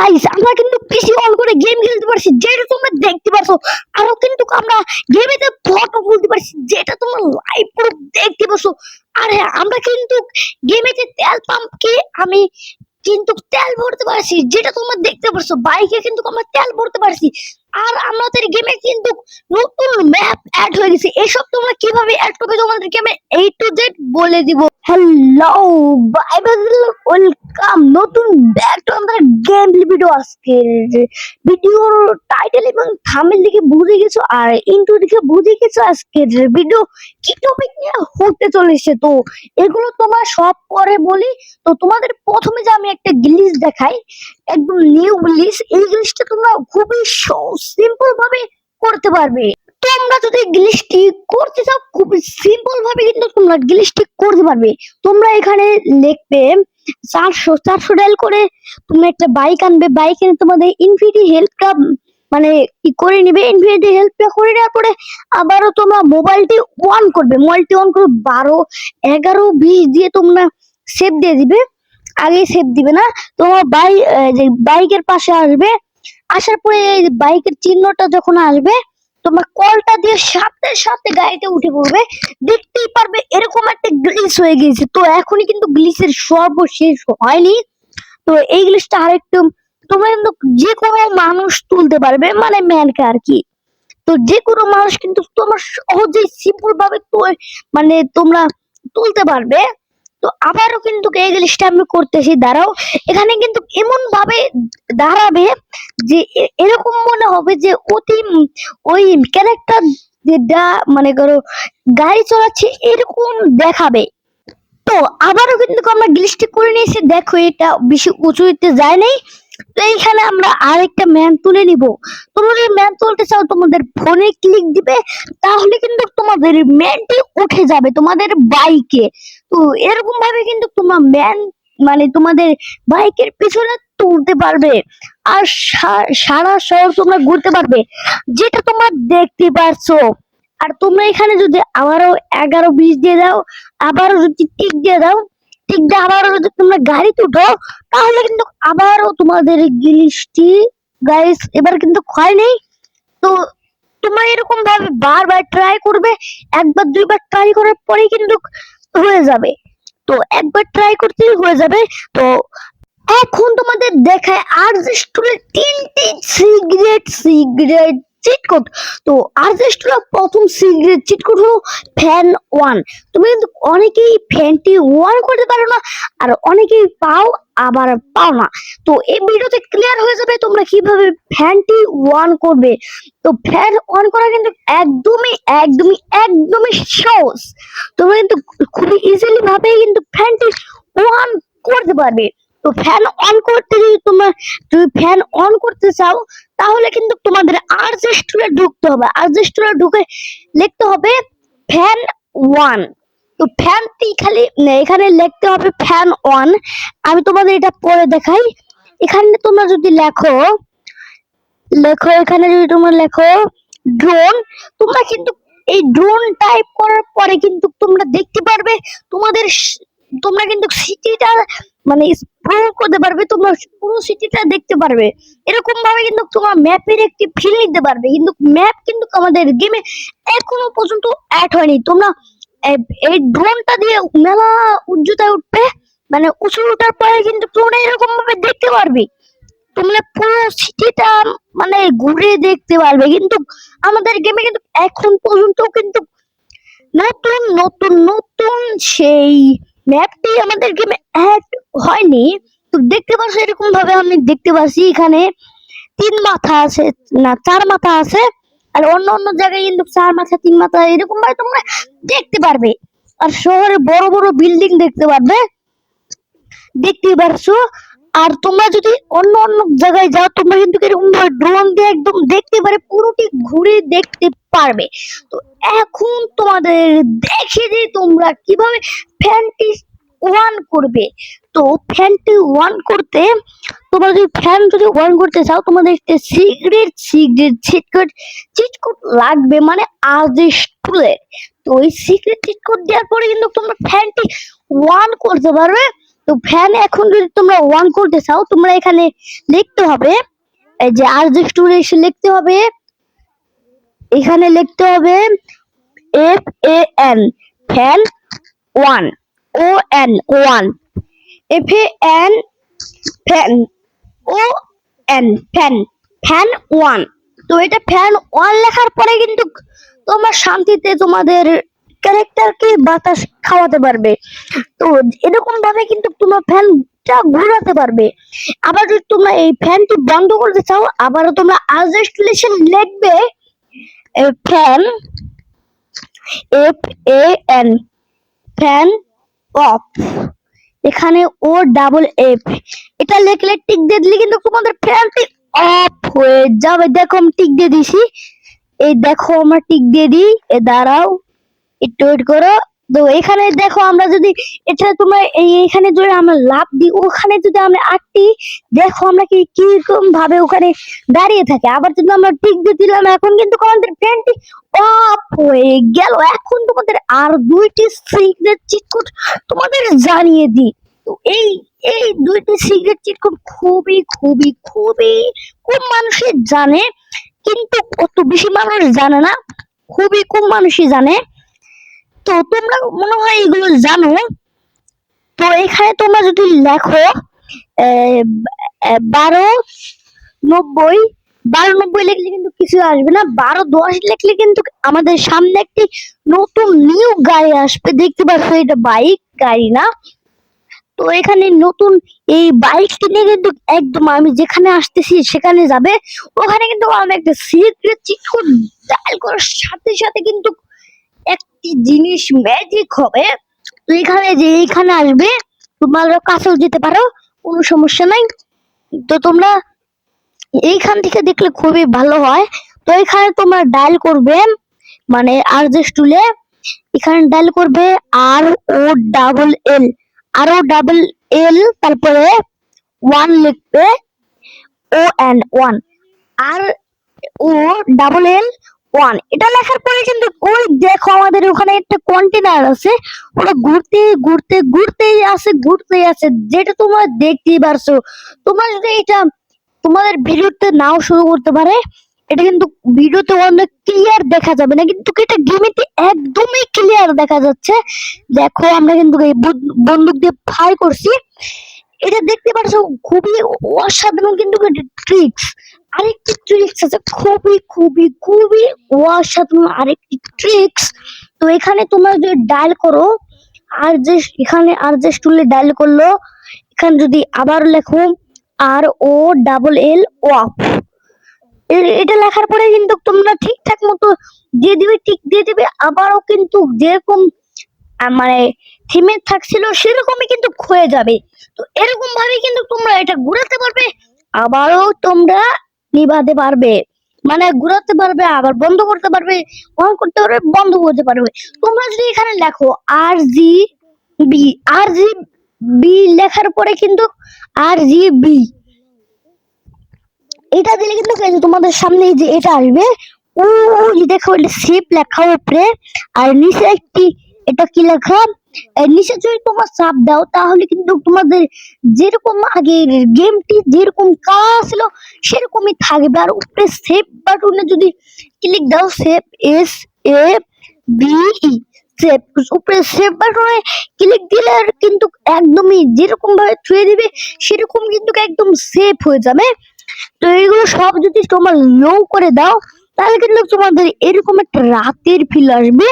Guys আমরা কিন্তু পিসি on করে গেম খেলতে পারছি, যেটা তোমরা দেখতে পারছ। আরও কিন্তু আমরা গেমেতে ফটো তুলতে পারছি, যেটা তোমরা লাইভ পুরো দেখতে পারছ। আর হ্যাঁ আমরা কিন্তু গেমেতে তেল পাম্প পাম্পকে আমি কিন্তু তেল ভরতে পারছি, যেটা তোমরা দেখতে পারছ। বাইকে কিন্তু আমরা তেল ভরতে পারছি। আর আমাদের গেমে কিন্তু নতুন ম্যাপ অ্যাড হয়ে গেছে। এসব তোমরা কীভাবে অ্যাড করবে তোমাদেরকে আমি এই টু জেড বলে দিব। হ্যালো বাই ওয়েলকাম নতুন ব্যাক টু আমাদের গেম ভিডিও আজকে ভিডিওর টাইটেল এবং থাম্বনেল দেখে বুঝে গেছো আর ইন্ট্রো দেখে বুঝে গেছো আজকের ভিডিও কি টপিক নিয়ে হতে চলেছে? তো এগুলো তোমরা সব পরে বলি। তো তোমাদের প্রথমে যে আমি একটা গ্লিচ দেখাই, একদম নিউ গ্লিচ এই গ্লিচটা তোমরা খুবই সিম্পল ভাবে করতে পারবে। তোমরা যদি গ্লিচটি করতে চাও, খুব সিম্পল ভাবে কিন্তু তোমরা গ্লিচটি করতে পারবে। তোমরা এখানে লিখবে চারশো চারশো ডায়াল করে তোমরা একটা বাইক আনবে। বাইক এনে তোমাদের ইনফিনিটি হেল্পটা মানে ই করে নিবে। ইনফিনিটি হেল্পটা করে নেওয়ার পরে আবারও তোমরা মোবাইলটি অন করবে। মোবাইলটি অন করে বারো, এগারো, বিশ দিয়ে তোমরা সেভ দিয়ে দিবে। আগে সেভ দিবে না। তোমার বাই বাইকের পাশে আসবে। আসার পরে এই বাইকের চিহ্নটা যখন আসবে তোমার কলটা দিয়ে সাথে সাথে গাড়িতে উঠে পড়বে। দেখতেই পারবে এরকম একটা গ্লিচ হয়ে গেছে তো এখনই কিন্তু গ্লিচের সর্বশেষ হয়নি। তো এই গ্লিচটা আরেকটু তোমরা কিন্তু যে কোনো মানুষ তুলতে পারবে মানে ম্যানকে আর কি। তো যে কোনো মানুষ কিন্তু তোমার সহজেই সিম্পল ভাবে মানে তোমরা তুলতে পারবে। তো আবারও কিন্তু এই জিনিসটা আমি করতেছি, দাঁড়াও। এখানে কিন্তু এমন ভাবে দাঁড়াবে যে এরকম মনে হবে যে অতি ওই ক্যারেক্টার যেটা মানে করো গাড়ি চালাচ্ছে এরকম দেখাবে। তো আবারও কিন্তু আমরা গ্লিচটি করে নিয়েছি, দেখো এটা বেশি উঁচুতে যায় নাই। তো এইখানে আমরা আরেকটা ম্যান তুলে নিব। তোমরা যদি ম্যান তুলতে চাও, তোমাদের ফোনে ক্লিক দিবে, তাহলে কিন্তু তোমাদের ম্যানটি উঠে যাবে তোমাদের বাইকে তো এরকম ভাবে কিন্তু তোমার ম্যান মানে তোমাদের বাইকের পিছনে তুলতে পারবে। আর সারা শহর তোমরা ঘুরতে পারবে। যেটা তোমরা দেখতে পারছ। আর তোমরা এখানে যদি আবারও এগারো বিশ দিয়ে দাও, আবারও যদি টিক দিয়ে দাও টিক দিয়ে আবারও যদি তোমরা গাড়িতে উঠো তাহলে কিন্তু আবারও তোমাদের জিনিসটি গাইস এবার কিন্তু ক্ষয় নেই। তো তোমরা এরকম ভাবে বারবার ট্রাই করবে, একবার দুইবার ট্রাই করার পরেই কিন্তু হয়ে যাবে। তো একবার ট্রাই করতেই হয়ে যাবে। তো এখন তোমাদের দেখায় আর স্টুডেন্ট তিনটি সিগারেট সিগারেট চিট কোড তো স্টুডেন্ট প্রথম সিগারেট চিট কোড হলো ফ্যান ওয়ান তুমি কিন্তু অনেকেই ফ্যানটি ওয়ান করতে পারো না, আর অনেকেই পাও, আবার পাও না। তো এই ভিডিওতে ক্লিয়ার হয়ে যাবে তোমরা কীভাবে ফ্যানটি ওয়ান করবে। তো ফ্যান অন করা কিন্তু একদমই একদমই একদমই সহজ। তোমরা কিন্তু খুবই ইজিলি ভাবে কিন্তু ফ্যানটি অন করতে পারবে। তো ফ্যান অন করতে যদি তোমরা যদি ফ্যান অন করতে চাও, তাহলে কিন্তু তোমাদের আরজেস্টরে ঢুকতে হবে। আরজেস্টরে ঢুকে লিখতে হবে ফ্যান ওয়ান তো ফ্যানটি খালি এখানে লিখতে হবে ফ্যান ওয়ান আমি তোমাদের এটা পরে দেখাই। এখানে তোমরা যদি লেখো লেখো, এখানে যদি তোমরা লেখো ড্রোন তোমরা কিন্তু এই ড্রোন টাইপ করার পরে কিন্তু তোমরা দেখতে পারবে তোমাদের তোমরা কিন্তু সিটিটা মানে স্ক্রল করতে পারবে, তোমরা পুরো সিটিটা দেখতে পারবে। এরকম ভাবে কিন্তু তোমরা ম্যাপের একটি ফিল নিতে পারবে। কিন্তু ম্যাপ কিন্তু আমাদের গেমে এখনও পর্যন্ত অ্যাড হয়নি। তোমরা এই ড্রোনটা দিয়ে মেলা উচ্চতায় উঠবে মানে উঁচু ওঠার পরে কিন্তু তোমরা এরকম ভাবে দেখতে পারবে। তোমরা পুরো সিটিটা মানে ঘুরে দেখতে পারবে। কিন্তু আমাদের গেমে কিন্তু এখন পর্যন্ত কিন্তু নতুন নতুন নতুন সেই ম্যাপটি আমাদের গেমে অ্যাড হয়নি। তো দেখতে পাচ্ছ এরকম ভাবে আমি দেখতে পাচ্ছি এখানে তিন মাথা আছে, না, চার মাথা আছে, আর অন্য অন্য জায়গায় কিন্তু চার মাথা, তিন মাথা এরকম ভাবে তোমরা দেখতে পারবে। আর শহরে বড় বড় বিল্ডিং দেখতে পারবে। দেখতে পারছ। আর তোমরা যদি অন্য অন্য জায়গায় যাও, তোমরা কিন্তু এরকম ভাবে ড্রোন দিয়ে একদম দেখতে পারে, পুরোটি ঘুরে দেখতে পারবে। তো এখন তোমাদের দেখে যে তোমরা কীভাবে ফ্যানটি ওয়ান করবে। তো ফ্যানটি ওয়ান করতে, তোমরা যদি ফ্যান যদি ওয়ান করতে চাও, তোমাদের সিগারেট সিগারেট চিটকোট চিটকোট লাগবে মানে আজ স্টুলের তো ওই সিক্রেট চিটকোট দেওয়ার পরে কিন্তু তোমরা ফ্যানটি ওয়ান করতে পারবে। তো ফ্যান এখন যদি তোমরা অন করতে চাও, তোমরা এখানে লিখতে হবে, এই যে আর স্টুলে এসে লিখতে হবে। এখানে লিখতে হবে F A N fan one O N one F A N fan O N fan fan one তো এটা ফ্যান ওয়ান লেখার পরে কিন্তু তোমরা শান্তিতে তোমাদের ক্যারেক্টারকে বাতাস খাওয়াতে পারবে। তো এরকম ভাবে কিন্তু তোমরা ফ্যানটা ঘোরাতে পারবে। আবার যদি তোমরা এই ফ্যানটি বন্ধ করতে চাও, আবারও তোমরা আনস্টলেশন লিখবে fan F A N fan of এখানে ও ডাবল এফ এটা লেখলে টিক দিয়ে দিলে কিন্তু তোমাদের ফ্যানটি অফ হয়ে যাবে। দেখো আমি টিক দিয়ে দিছি। এই দেখো, আমরা টিক দিয়ে দিই। এ দাঁড়াও, একটু ওয়েট করো। তো এখানে দেখো আমরা যদি এটা তোমরা এই এখানে যদি আমরা লাভ দিই, ওখানে যদি আমরা আটটি, দেখো আমরা কি কীরকম ভাবে ওখানে দাঁড়িয়ে থাকে। আবার যদি আমরা টিক দিয়ে দিলাম, এখন কিন্তু আমাদের ফ্যানটি অফ হয়ে গেল। এখন তোমাদের আর দুইটি সিক্রেট চিটকুট তোমাদের জানিয়ে দিই। তো এই এই দুইটি সিক্রেট চিটকুট খুবই খুবই খুবই কম মানুষের জানে, কিন্তু অত বেশি মানুষ জানে না। খুবই কম মানুষই জানে। তো তোমরা মনে হয় এগুলো জানো। তো এখানে তোমরা যদি লেখো বারো নব্বই বারো নব্বই লিখলে কিন্তু কিছু আসবে না। বারো দশ লিখলে কিন্তু আমাদের সামনে একটি নতুন নিউ গাড়ি আসবে। দেখতে পাচ্ছ এটা বাইক গাড়ি না? তো এখানে নতুন এই বাইকটি নিয়ে কিন্তু একদম আমি যেখানে আসতেছি সেখানে যাবে। ওখানে কিন্তু আমি একটা সিক্রেট চিট ডায়াল করার সাথে সাথে কিন্তু একটি জিনিস ম্যাজিক হবে এখানে যে এইখানে আসবে, তোমরা কাছেও যেতে পারো, কোনো সমস্যা নাই। তো তোমরা এইখান থেকে দেখলে খুবই ভালো হয়। তো এখানে তোমরা ডায়াল করবে মানে আর যে স্টুলে এখানে ডায়াল করবে আর ও ডাবল এল আর ও ডাবল এল তারপরে ওয়ান লিখবে ও এন ওয়ান আর ও ডাবল এল ওয়ান এটা লেখার পরে কিন্তু ওই দেখো আমাদের ওখানে একটা কন্টেনার আছে। ওটা ঘুরতে ঘুরতে ঘুরতেই আছে ঘুরতেই আছে যেটা তোমরা দেখতেই পারছ। তোমরা যদি এটা তোমাদের ভিডিওতে নাও শুরু করতে পারে, এটা কিন্তু ভিডিওতে অনেক ক্লিয়ার দেখা যাবে। না কিন্তু এটা গেমেতে একদমই ক্লিয়ার দেখা যাচ্ছে। দেখো আমরা কিন্তু এই বন্দুক- দিয়ে ফায়ার করছি। এটা দেখতে পাচ্ছ খুবই অসাধারণ কিন্তু ট্রিক্স আরেকটি ট্রিক্স আছে, খুবই খুবই খুবই অসাধারণ আরেকটি ট্রিক্স তো এখানে তোমরা যদি ডায়াল করো, আর যে এখানে আর যে স্টুলে ডায়াল করল, এখানে যদি আবার লেখো আর ও ডাবল এল ওয়াফ এটা লেখার পরে কিন্তু তোমরা ঠিকঠাক মতো দিয়ে দিবে, ঠিক দিয়ে দিবে, আবারও কিন্তু যেরকম মানে থিমে থাকছিল, সেরকমই কিন্তু হয়ে যাবে। তো এরকম ভাবে কিন্তু তোমরা এটা ঘুরাতে পারবে, আবারও তোমরা নিভাতে পারবে। মানে ঘুরাতে পারবে, আবার বন্ধ করতে পারবে, অন করতে পারবে, বন্ধ করতে পারবে। তোমরা যদি এখানে লেখো আর জি বি আর জি বি লেখার পরে কিন্তু আর জি বি এটা দিলে কিন্তু তোমাদের সামনে যে এটা আসবে ও দেখো এটা সেপ লেখা উপরে, আর নিচে একটি, এটা কি লেখা? নিচে যদি তোমার চাপ দাও, তাহলে কিন্তু তোমাদের যেরকম আগে গেমটি যেরকম কাজ ছিল, সেরকমই থাকবে। আর উপরে সেভ বাটনে যদি ক্লিক দাও save S A B save উপরে সেভ বাটনে ক্লিক দিলে আর কিন্তু একদমই যেরকম ভাবে থুয়ে দিবে, সেরকম কিন্তু একদম সেভ হয়ে যাবে। তো এগুলো সব যদি তোমার লো করে দাও, তাহলে কিন্তু তোমাদের এরকম একটা রাতের ফিল আসবে।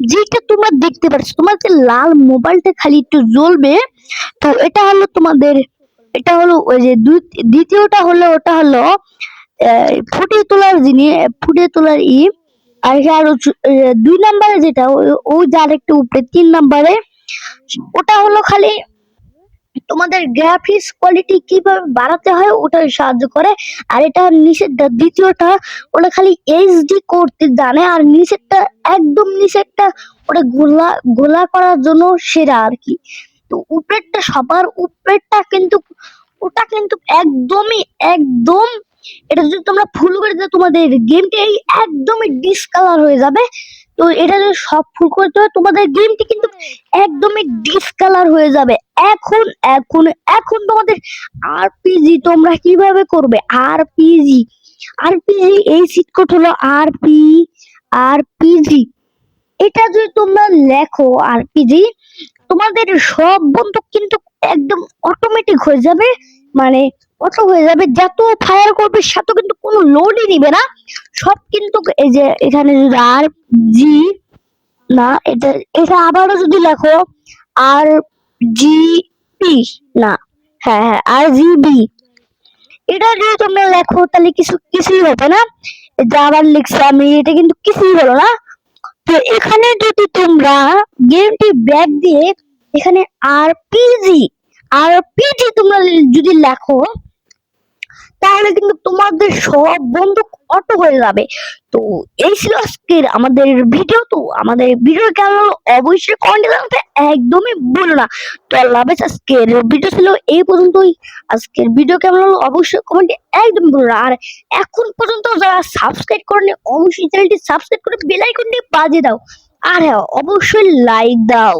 যেটা তোমরা দেখতে পাচ্ছ যে লাল মোবাইলটা খালি একটু জ্বলবে, তো এটা হলো তোমাদের, এটা হলো ওই যে দ্বিতীয়টা হলো, ওটা হলো ফুটিয়ে তোলার জিনিস ফুটিয়ে তোলার ই, আর আরও দুই নাম্বারে যেটা ওই যার একটু উপরে, তিন নাম্বারে, ওটা হলো খালি তোমাদের গ্রাফিক্স কোয়ালিটি কীভাবে বাড়াতে হয় ওটা সাহায্য করে। আর এটা নিচেরটা দ্বিতীয়টা ওটা খালি এইচডি করতে জানে আর নিচেরটা একদম নিচেরটা ওটা গোলা গোলা করার জন্য সেরা আর কি। তো উপরেরটা, সবার উপরেরটা কিন্তু, ওটা কিন্তু একদমই, একদম, এটা যদি তোমরা ফুল করে দাও, তোমাদের গেমটা একদমই ডিসকালার হয়ে যাবে। তো এটা যদি সব ফুল করতে হয় তোমাদের গেমটি কিন্তু একদমই ডিসকালার হয়ে যাবে। এখন এখন এখন তোমাদের আরপিজি তোমরা কীভাবে করবে? আরপিজি আরপিজি এই সিট কোড হলো আরপি আরপিজি এটা যদি তোমরা লেখো আরপিজি তোমাদের সব বন্দুক কিন্তু একদম অটোমেটিক হয়ে যাবে। মানে অটো হয়ে যাবে। যত ফায়ার করবে, সাথে কিন্তু কোনো লোডই নিবে না। সব কিন্তু এই যে এখানে যদি আর জি না, এটা এটা আবারও যদি লেখো, আর জি পি না হ্যাঁ হ্যাঁ আর জি বি এটা যদি তোমরা লেখো, তাহলে কিছু, কিছুই হবে না। এটা আবার লিখছি আমি, এটা কিন্তু কিছুই হলো না। তো এখানে যদি তোমরা গেমটি ব্যাক দিয়ে এখানে আর পিজি আর পিজি তোমরা যদি লেখো, তাহলে কিন্তু তোমাদের সব বন্দুক অটো হয়ে যাবে। তো এই ছিল আজকের আমাদের ভিডিও তো আমাদের ভিডিও কেমন অবশ্যই কমেন্টে জানাতে একদমই বলো না। তো আল্লাহ আজকের ভিডিও ছিল এই পর্যন্তই। আজকের ভিডিও কেমন হলো অবশ্যই কমেন্টে একদম বলো না। আর এখন পর্যন্ত যারা সাবস্ক্রাইব করেনি, অবশ্যই চ্যানেলটি সাবস্ক্রাইব করে বেল আইকনটি বাজিয়ে দাও। আর হ্যাঁ অবশ্যই লাইক দাও।